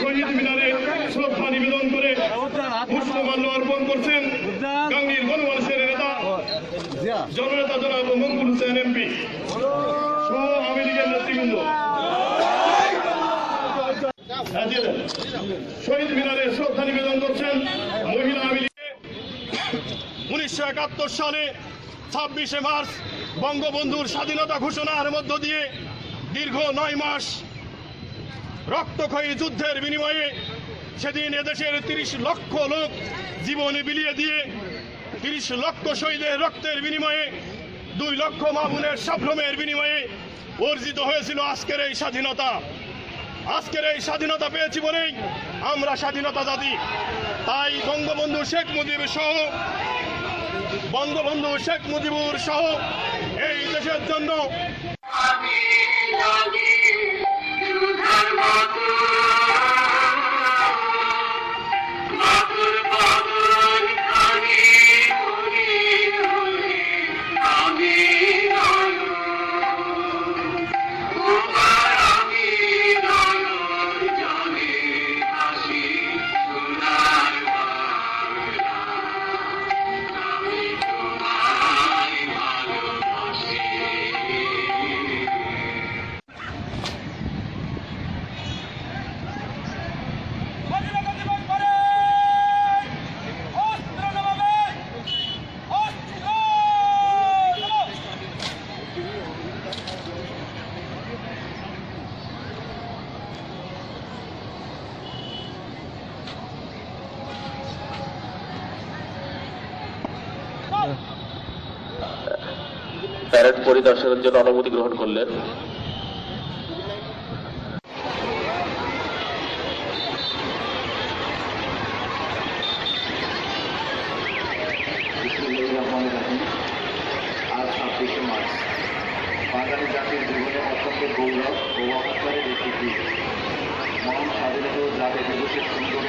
শহীদ মিনারে শ্রদ্ধা নিবেদন করছেন করছেন মহিলা আওয়ামী লীগের উনিশশো একাত্তর সালে ছাব্বিশে মার্চ বঙ্গবন্ধুর স্বাধীনতা ঘোষণার মধ্য দিয়ে দীর্ঘ নয় মাস রক্তক্ষয়ী যুদ্ধের বিনিময়ে সেদিন এদেশের তিরিশ লক্ষ লোক জীবনে বিলিয়ে দিয়ে তিরিশ লক্ষ শহীদের রক্তের বিনিময়ে, দুই লক্ষ মামুনের সাভ্রমের বিনিময়ে অর্জিত হয়েছিল আজকের এই স্বাধীনতা। আজকের এই স্বাধীনতা পেয়েছি বলেই আমরা স্বাধীনতা জাতি। তাই বঙ্গবন্ধু শেখ মুজিব সহ, বঙ্গবন্ধু শেখ মুজিবুর সহ এই দেশের জন্য প্যারেড পরিদর্শনের জন্য অনুমতি গ্রহণ করলেন। অত্যন্ত মহান স্বাধীনতা সুন্দর